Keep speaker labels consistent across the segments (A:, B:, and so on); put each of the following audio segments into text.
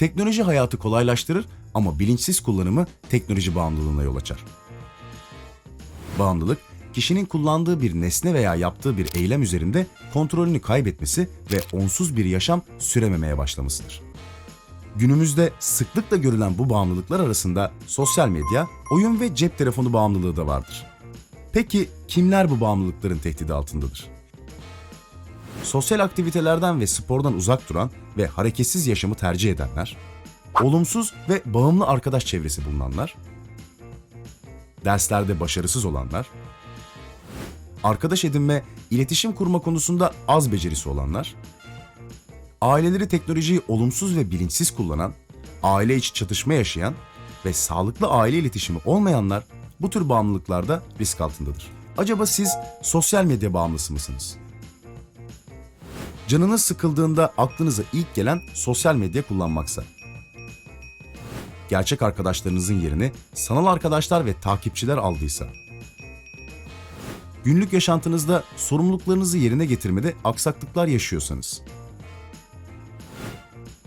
A: Teknoloji hayatı kolaylaştırır ama bilinçsiz kullanımı teknoloji bağımlılığına yol açar. Bağımlılık, kişinin kullandığı bir nesne veya yaptığı bir eylem üzerinde kontrolünü kaybetmesi ve onsuz bir yaşam sürememeye başlamasıdır. Günümüzde sıklıkla görülen bu bağımlılıklar arasında sosyal medya, oyun ve cep telefonu bağımlılığı da vardır. Peki kimler bu bağımlılıkların tehdidi altındadır? Sosyal aktivitelerden ve spordan uzak duran ve hareketsiz yaşamı tercih edenler, olumsuz ve bağımlı arkadaş çevresi bulunanlar, derslerde başarısız olanlar, arkadaş edinme, iletişim kurma konusunda az becerisi olanlar, aileleri teknolojiyi olumsuz ve bilinçsiz kullanan, aile içi çatışma yaşayan ve sağlıklı aile iletişimi olmayanlar bu tür bağımlılıklarda risk altındadır. Acaba siz sosyal medya bağımlısı mısınız? Canınız sıkıldığında aklınıza ilk gelen sosyal medya kullanmaksa. Gerçek arkadaşlarınızın yerini sanal arkadaşlar ve takipçiler aldıysa. Günlük yaşantınızda sorumluluklarınızı yerine getirmede aksaklıklar yaşıyorsanız.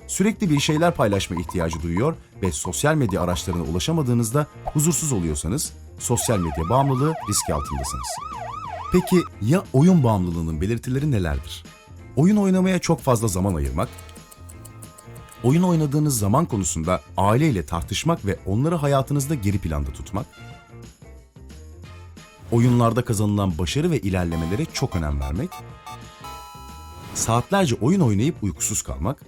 A: Sürekli bir şeyler paylaşma ihtiyacı duyuyor ve sosyal medya araçlarına ulaşamadığınızda huzursuz oluyorsanız sosyal medya bağımlılığı riski altındasınız. Peki ya oyun bağımlılığının belirtileri nelerdir? Oyun oynamaya çok fazla zaman ayırmak, oyun oynadığınız zaman konusunda aileyle tartışmak ve onları hayatınızda geri planda tutmak, oyunlarda kazanılan başarı ve ilerlemelere çok önem vermek, saatlerce oyun oynayıp uykusuz kalmak,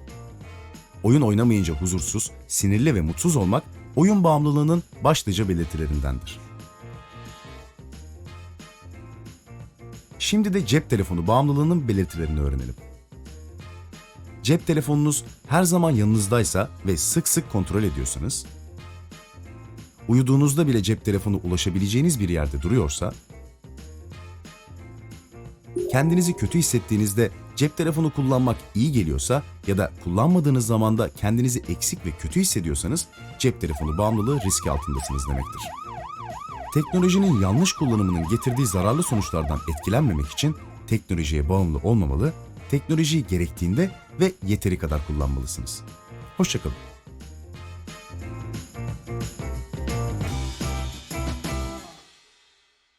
A: oyun oynamayınca huzursuz, sinirli ve mutsuz olmak oyun bağımlılığının başlıca belirtilerindendir. Şimdi de cep telefonu bağımlılığının belirtilerini öğrenelim. Cep telefonunuz her zaman yanınızdaysa ve sık sık kontrol ediyorsanız, uyuduğunuzda bile cep telefonu ulaşabileceğiniz bir yerde duruyorsa, kendinizi kötü hissettiğinizde cep telefonu kullanmak iyi geliyorsa ya da kullanmadığınız zamanda kendinizi eksik ve kötü hissediyorsanız cep telefonu bağımlılığı riski altındasınız demektir. Teknolojinin yanlış kullanımının getirdiği zararlı sonuçlardan etkilenmemek için teknolojiye bağımlı olmamalı, teknolojiyi gerektiğinde ve yeteri kadar kullanmalısınız. Hoşçakalın.